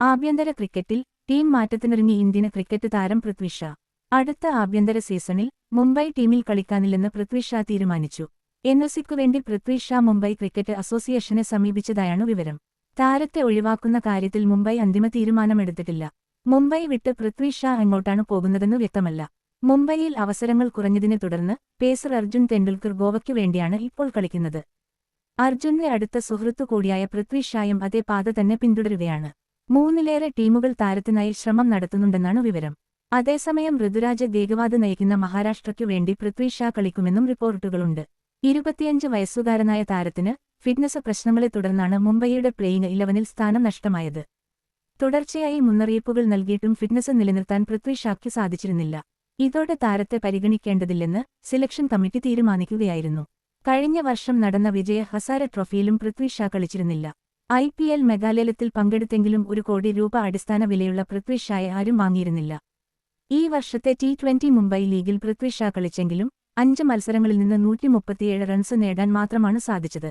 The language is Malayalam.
ആഭ്യന്തര ക്രിക്കറ്റിൽ ടീം മാറ്റത്തിനൊരുങ്ങി ഇന്ത്യൻ ക്രിക്കറ്റ് താരം പൃഥ്വി ഷാ അടുത്ത ആഭ്യന്തര സീസണിൽ മുംബൈ ടീമിൽ കളിക്കാനില്ലെന്ന് പൃഥ്വി ഷാ തീരുമാനിച്ചു. എൻഒസിക്കു വേണ്ടി പൃഥ്വി ഷാ മുംബൈ ക്രിക്കറ്റ് അസോസിയേഷനെ സമീപിച്ചതായാണ് വിവരം. താരത്തെ ഒഴിവാക്കുന്ന കാര്യത്തിൽ മുംബൈ അന്തിമ തീരുമാനമെടുത്തിട്ടില്ല. മുംബൈ വിട്ട് പൃഥ്വി ഷാ എങ്ങോട്ടാണ് പോകുന്നതെന്ന് വ്യക്തമല്ല. മുംബൈയിൽ അവസരങ്ങൾ കുറഞ്ഞതിനെ തുടർന്ന് പേസർ അർജുൻ തെണ്ടുൽക്കർ ഗോവയ്ക്കു വേണ്ടിയാണ് ഇപ്പോൾ കളിക്കുന്നത്. അർജുന്റെ അടുത്ത സുഹൃത്തു കൂടിയായ പൃഥ്വി ഷായും അതേ പാത തന്നെ പിന്തുടരുകയാണ്. മൂന്നിലേറെ ടീമുകൾ താരത്തിനായി ശ്രമം നടത്തുന്നുണ്ടെന്നാണ് വിവരം. അതേസമയം ഋതുരാജ ഗേഗവാദ് നയിക്കുന്ന മഹാരാഷ്ട്രയ്ക്കു വേണ്ടി പൃഥ്വി ഷാ കളിക്കുമെന്നും റിപ്പോർട്ടുകളുണ്ട്. ഇരുപത്തിയഞ്ച് വയസ്സുകാരനായ താരത്തിന് ഫിറ്റ്നസ് പ്രശ്നങ്ങളെ തുടർന്നാണ് മുംബൈയുടെ പ്ലേയിങ് ഇലവനിൽ സ്ഥാനം നഷ്ടമായത്. തുടർച്ചയായി മുന്നറിയിപ്പുകൾ നൽകിയിട്ടും ഫിറ്റ്നസ് നിലനിർത്താൻ പൃഥ്വി ഷായ്ക്ക് സാധിച്ചിരുന്നില്ല. ഇതോടെ താരത്തെ പരിഗണിക്കേണ്ടതില്ലെന്ന് സെലക്ഷൻ കമ്മിറ്റി തീരുമാനിക്കുകയായിരുന്നു. കഴിഞ്ഞ വർഷം നടന്ന വിജയ ഹസാര ട്രോഫിയിലും പൃഥ്വി ഷാ കളിച്ചിരുന്നില്ല. ഐ പി എൽ മെഗാലയത്തിൽ പങ്കെടുത്തെങ്കിലും ഒരു കോടി രൂപ അടിസ്ഥാന വിലയുള്ള പൃഥ്വി ഷായെ ആരും വാങ്ങിയിരുന്നില്ല. ഈ വർഷത്തെ ടി ട്വന്റി മുംബൈ ലീഗിൽ പൃഥ്വി ഷാ കളിച്ചെങ്കിലും അഞ്ച് മത്സരങ്ങളിൽ നിന്ന് നൂറ്റിമുപ്പത്തിയേഴ് റൺസ് നേടാൻ മാത്രമാണ് സാധിച്ചത്.